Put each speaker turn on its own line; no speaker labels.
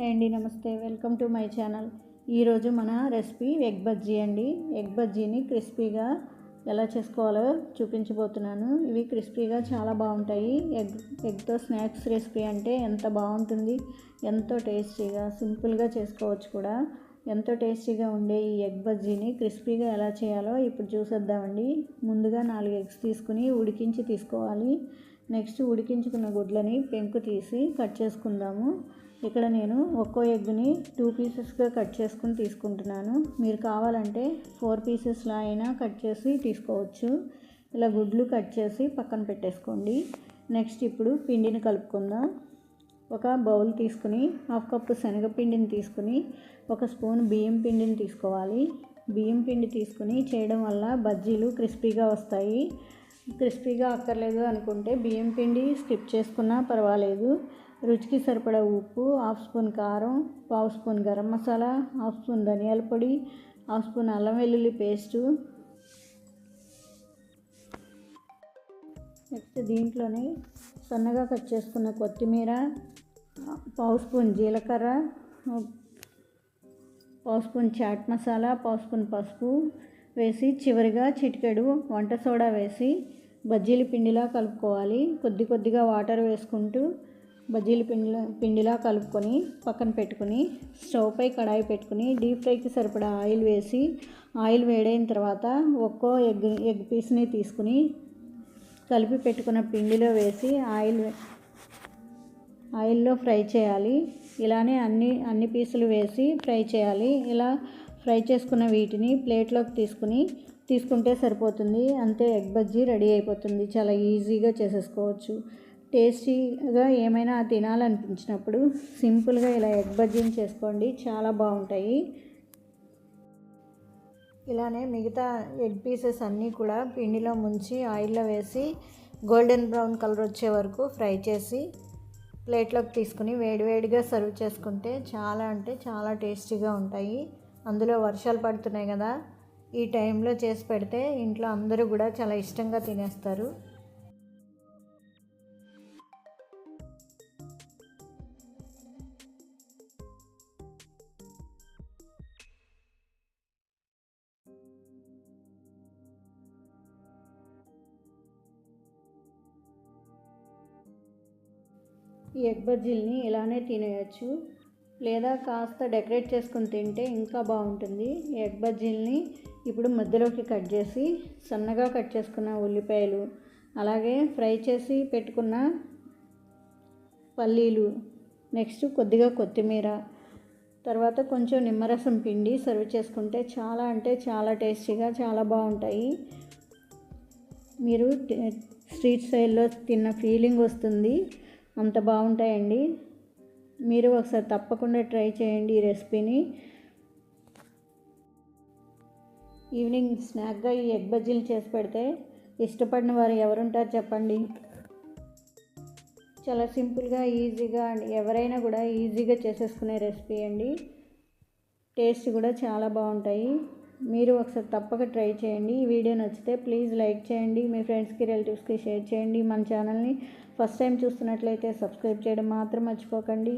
అండి నమస్తే. Welcome to my channel. ఈరోజు మన రెసిపీ ఎగ్ బజ్జీ అండి. ఎగ్ బజ్జీని క్రిస్పీగా ఎలా చేసుకోవాలో చూపించబోతున్నాను. ఇవి క్రిస్పీగా చాలా బాగుంటాయి. ఎగ్ ఎగ్తో స్నాక్స్ రెసిపీ అంటే ఎంత బాగుంటుంది ఎంతో టేస్టీగా సింపుల్గా చేసుకోవచ్చు కూడా. ఎంతో టేస్టీగా ఉండే ఈ ఎగ్ బజ్జీని క్రిస్పీగా ఎలా చేయాలో ఇప్పుడు చూసేద్దామండి. ముందుగా నాలుగు ఎగ్స్ తీసుకుని ఉడికించి తీసుకోవాలి. నెక్స్ట్ ఉడికించుకున్న గుడ్లని పెంకు తీసి కట్ చేసుకుందాము. ఇక్కడ నేను ఒక్కో ఎగ్ని టూ పీసెస్గా కట్ చేసుకుని తీసుకుంటున్నాను. మీరు కావాలంటే ఫోర్ పీసెస్లా అయినా కట్ చేసి తీసుకోవచ్చు. ఇలా గుడ్లు కట్ చేసి పక్కన పెట్టేసుకోండి. నెక్స్ట్ ఇప్పుడు పిండిని కలుపుకుందాం. ఒక బౌల్ తీసుకుని హాఫ్ కప్పు శనగపిండిని తీసుకుని ఒక స్పూన్ బియ్యం పిండిని తీసుకోవాలి. బియ్యం పిండి తీసుకుని చేయడం వల్ల బజ్జీలు క్రిస్పీగా వస్తాయి. క్రిస్పీగా అక్కర్లేదు అనుకుంటే బియ్యం పిండి స్కిప్ చేసుకున్నా పర్వాలేదు. రుచికి సరిపడా ఉప్పు హాఫ్ స్పూన్ కారం పావు spoon garam masala half spoon ధనియాల పొడి హాఫ్ స్పూన్ అల్లం వెల్లుల్లి పేస్టు. నెక్స్ట్ దీంట్లోనే సన్నగా కట్ చేసుకున్న కొత్తిమీర పావు స్పూన్ జీలకర్ర పావు స్పూన్ చాట్ మసాలా పావు స్పూన్ పసుపు వేసి చివరిగా చిటికెడు వంట సోడా వేసి బజ్జీల పిండిలా కలుపుకోవాలి. కొద్ది కొద్దిగా వాటర్ వేసుకుంటూ బజ్జీల పిండిలా పిండిలా కలుపుకొని పక్కన పెట్టుకుని స్టవ్ పై కడాయి పెట్టుకుని డీప్ ఫ్రైకి సరిపడా ఆయిల్ వేసి ఆయిల్ వేడైన తర్వాత ఒక్కో ఎగ్ ఎగ్ పీస్ని తీసుకుని కలిపి పెట్టుకున్న పిండిలో వేసి ఆయిల్ ఆయిల్లో ఫ్రై చేయాలి. ఇలానే అన్ని అన్ని పీసులు వేసి ఫ్రై చేయాలి. ఇలా ఫ్రై చేసుకున్న వీటిని ప్లేట్లోకి తీసుకుని తీసుకుంటే సరిపోతుంది. అంతే ఎగ్ బజ్జీ రెడీ అయిపోతుంది. చాలా ఈజీగా చేసేసుకోవచ్చు. టేస్టీగా ఏమైనా తినాలనిపించినప్పుడు సింపుల్గా ఇలా ఎగ్ బజ్జీని చేసుకోండి. చాలా బాగుంటాయి. ఇలానే మిగతా ఎగ్ పీసెస్ అన్నీ కూడా పిండిలో ముంచి ఆయిల్లో వేసి గోల్డెన్ బ్రౌన్ కలర్ వచ్చే వరకు ఫ్రై చేసి ప్లేట్లోకి తీసుకుని వేడివేడిగా సర్వ్ చేసుకుంటే చాలా అంటే చాలా టేస్టీగా ఉంటాయి. అందులో వర్షాలు పడుతున్నాయి కదా ఈ టైంలో చేసి పెడితే ఇంట్లో అందరూ కూడా చాలా ఇష్టంగా తినేస్తారు. ఈ ఎగ్ బజ్జీల్ని ఇలానే తినేయచ్చు. లేదా కాస్త డెకరేట్ చేసుకుని తింటే ఇంకా బాగుంటుంది. ఈ ఎగ్ బజ్జీల్ని ఇప్పుడు మధ్యలోకి కట్ చేసి సన్నగా కట్ చేసుకున్న ఉల్లిపాయలు అలాగే ఫ్రై చేసి పెట్టుకున్న పల్లీలు నెక్స్ట్ కొద్దిగా కొత్తిమీర తర్వాత కొంచెం నిమ్మరసం పిండి సర్వ్ చేసుకుంటే చాలా అంటే చాలా టేస్టీగా చాలా బాగుంటాయి. మీరు స్ట్రీట్ స్టైల్లో తిన్న ఫీలింగ్ వస్తుంది. అంత బాగుంటాయండి. మీరు ఒకసారి తప్పకుండా ట్రై చేయండి ఈ రెసిపీని. ఈవినింగ్ స్నాక్గా ఈ ఎగ్ బజ్జీలు చేసి పెడితే ఇష్టపడిన వారు ఎవరుంటారు చెప్పండి? చాలా సింపుల్గా ఈజీగా ఎవరైనా కూడా ఈజీగా చేసేసుకునే రెసిపీ అండి. టేస్ట్ కూడా చాలా బాగుంటాయి. మీరు ఒకసారి తప్పక ట్రై చేయండి. ఈ వీడియో నచ్చితే ప్లీజ్ లైక్ చేయండి. మీ ఫ్రెండ్స్కి రిలేటివ్స్కి షేర్ చేయండి. మన ఛానల్ని ఫస్ట్ టైం చూస్తున్నట్లయితే సబ్స్క్రైబ్ చేయడం మాత్రం మర్చిపోకండి.